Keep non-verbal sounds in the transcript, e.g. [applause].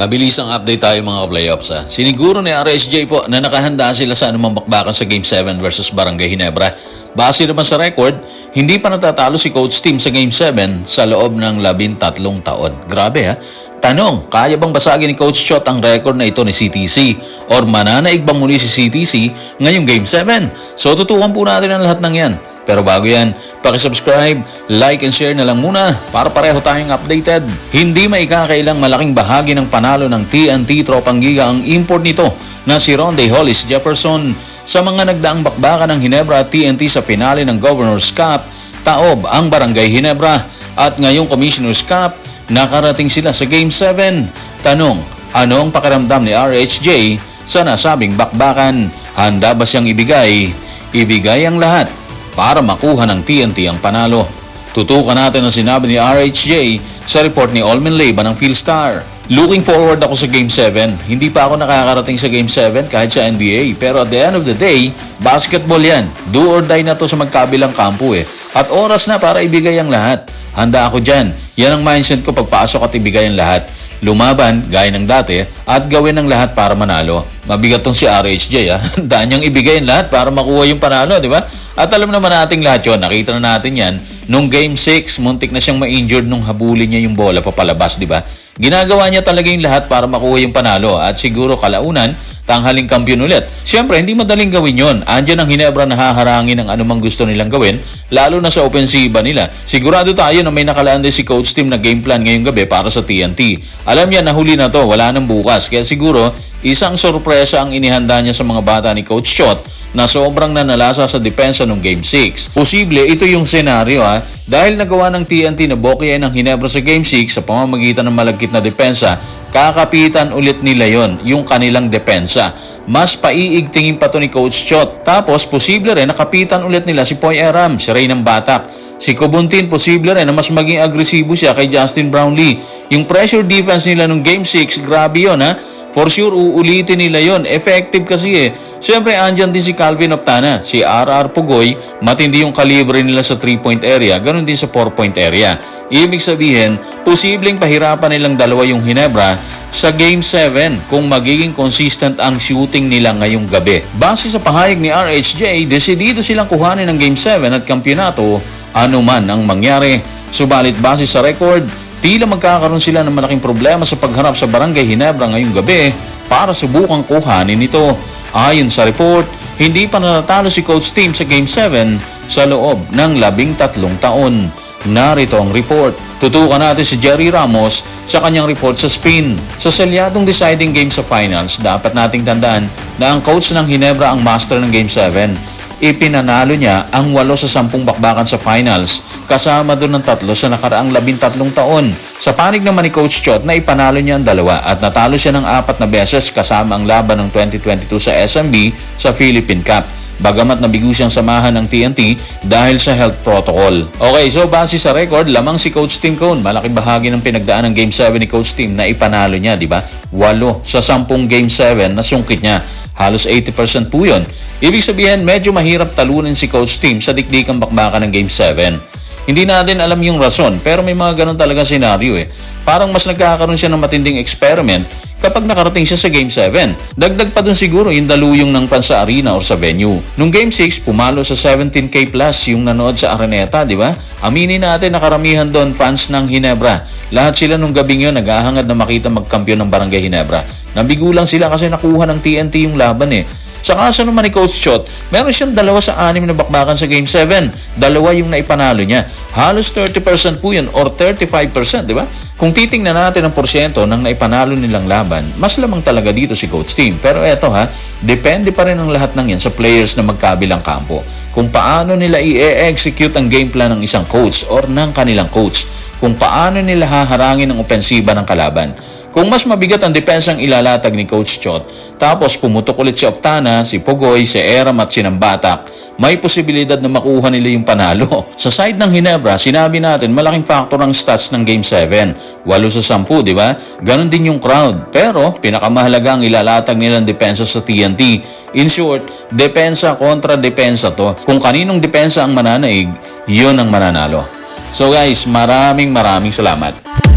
Mabilis ang update tayo mga playoffs ha. Siniguro ni RSJ po na nakahanda sila sa anumang bakbakan sa Game 7 versus Barangay Hinebra. Base naman sa record, hindi pa natatalo si Coach Team sa Game 7 sa loob ng labintatlong taon. Grabe ha. Tanong, kaya bang basagin ni Coach Chot ang record na ito ni CTC? Or mananaig bang muli si CTC ngayong Game 7? So tutukan po natin ang lahat ng yan. Pero bago yan, pakisubscribe, like and share na lang muna para pareho tayong updated. Hindi maikakailang malaking bahagi ng panalo ng TNT Tropang Giga ang import nito na si Ronde Hollis Jefferson sa mga nagdaang bakbakan ng Hinebra at TNT sa finale ng Governor's Cup, taob ang Barangay Hinebra at ngayong Commissioner's Cup, nakarating sila sa Game 7. Tanong, ano ang pakiramdam ni RHJ sa nasabing bakbakan? Handa ba siyang ibigay? Ibigay ang lahat para makuha ng TNT ang panalo. Tutukan natin ang sinabi ni RHJ sa report ni Olmin Leyba ng Philstar. Looking forward ako sa Game 7. Hindi pa ako nakakarating sa Game 7 kahit sa NBA. Pero at the end of the day, basketball yan. Do or die na to sa magkabilang kampo eh. At oras na para ibigay ang lahat. Handa ako dyan. Yan ang mindset ko pagpasok at ibigay ang lahat. Lumaban, gaya ng dati, at gawin ang lahat para manalo. Mabigat tong si RHJ ha. [laughs] Daan niyang ibigay ang lahat para makuha yung panalo, di ba? At alam naman nating lahat yun, nakita na natin yan. Nung Game 6, muntik na siyang ma-injured nung habulin niya yung bola papalabas, di ba? Ginagawa niya talaga yung lahat para makuha yung panalo at siguro kalaunan, tanghaling kampiyon ulit. Siyempre, hindi madaling gawin yon. Andiyan ang Hinebra na haharangin ng anumang gusto nilang gawin, lalo na sa opensiba nila. Sigurado tayo na may nakalaan din si coach team na game plan ngayong gabi para sa TNT. Alam niya na huli na to, wala nang bukas. Kaya siguro, isang sorpresa ang inihanda niya sa mga bata ni Coach Shot na sobrang nanalasa sa depensa ng Game 6. Posible, ito yung senaryo ha. Dahil nagawa ng TNT na bokeh ng Hinebra sa Game 6 sa pamamagitan ng malagkit na depensa, kakapitan ulit nila yon yung kanilang depensa. Mas paiigtingin pa to ni Coach Chot. Tapos, posible rin nakapitan ulit nila si Poy Aram, si Ray ng Batak. Si Kubuntin, posible rin na mas maging agresibo siya kay Justin Brownlee. Yung pressure defense nila nung Game 6, grabe yon ha. For sure, uulitin nila yon. Effective kasi eh. Siyempre, andyan din si Calvin Optana, si RR Pugoy, matindi yung kalibre nila sa 3-point area, ganun din sa 4-point area. Ibig sabihin, posibleng pahirapan nilang dalawa yung Hinebra sa Game 7 kung magiging consistent ang shooting nila ngayong gabi. Base sa pahayag ni RHJ, desidido silang kuhanin ng Game 7 at kampyonato ano man ang mangyari. Subalit base sa record, tila magkakaroon sila ng malaking problema sa pagharap sa Barangay Hinebra ngayong gabi para subukang kuhanin ito. Ayon sa report, hindi pa natatalo si Coach Team sa Game 7 sa loob ng labing tatlong taon. Narito ang report. Tutukan natin si Jerry Ramos sa kanyang report sa spin. Sa selyadong deciding game sa finals, dapat nating tandaan na ang coach ng Hinebra ang master ng Game 7 ipinanalo niya ang walo sa sampung bakbakan sa finals, kasama doon ng tatlo sa nakaraang labintatlong taon. Sa panig naman ni Coach Chot na ipanalo niya ang dalawa at natalo siya ng apat na beses kasama ang laban ng 2022 sa SMB sa Philippine Cup. Bagamat nabigo siyang samahan ng TNT dahil sa health protocol. Okay, so base sa record, lamang si Coach Tim Cone. Malaking bahagi ng pinagdaan ng Game 7 ni Coach Tim na ipanalo niya, di ba? Walo sa sampung Game 7 na sungkit niya. Halos 80% po yun. Ibig sabihin, medyo mahirap talunin si Coach Tim sa dikdikang bakbakan ng Game 7. Hindi natin alam yung rason, pero may mga ganun talaga senaryo eh. Parang mas nagkakaroon siya ng matinding experiment kapag nakarating siya sa Game 7. Dagdag pa dun siguro yung daluyong ng fans sa arena or sa venue. Nung Game 6, pumalo sa 17k plus yung nanood sa Araneta, di ba? Aminin natin na karamihan doon fans ng Hinebra. Lahat sila nung gabing yun naghahangad na makita magkampiyon ng Barangay Hinebra. Nabigo lang sila kasi nakuha ng TNT yung laban eh. Sa kaso naman ni Coach Chot, meron siyang dalawa sa anim na bakbakan sa Game 7. Dalawa yung naipanalo niya. Halos 30% po yun or 35%, di ba? Kung titingnan natin ang porsyento ng naipanalo nilang laban, mas lamang talaga dito si Coach Team. Pero eto ha, depende pa rin ang lahat ng yan sa players na magkabilang kampo. Kung paano nila i-execute ang game plan ng isang coach or ng kanilang coach. Kung paano nila haharangin ang opensiba ng kalaban. Kung mas mabigat ang depensang ilalatag ni Coach Chot, tapos pumutok ulit si Oftana, si Pogoy, si Eram at si Nambatak, may posibilidad na makuha nila yung panalo. [laughs] Sa side ng Hinebra, sinabi natin malaking factor ang stats ng Game 7. 8 sa 10, di ba? Ganon din yung crowd. Pero, pinakamahalaga ang ilalatag nilang depensa sa TNT. In short, depensa kontra depensa to. Kung kaninong depensa ang mananaig, yun ang mananalo. So guys, maraming maraming salamat.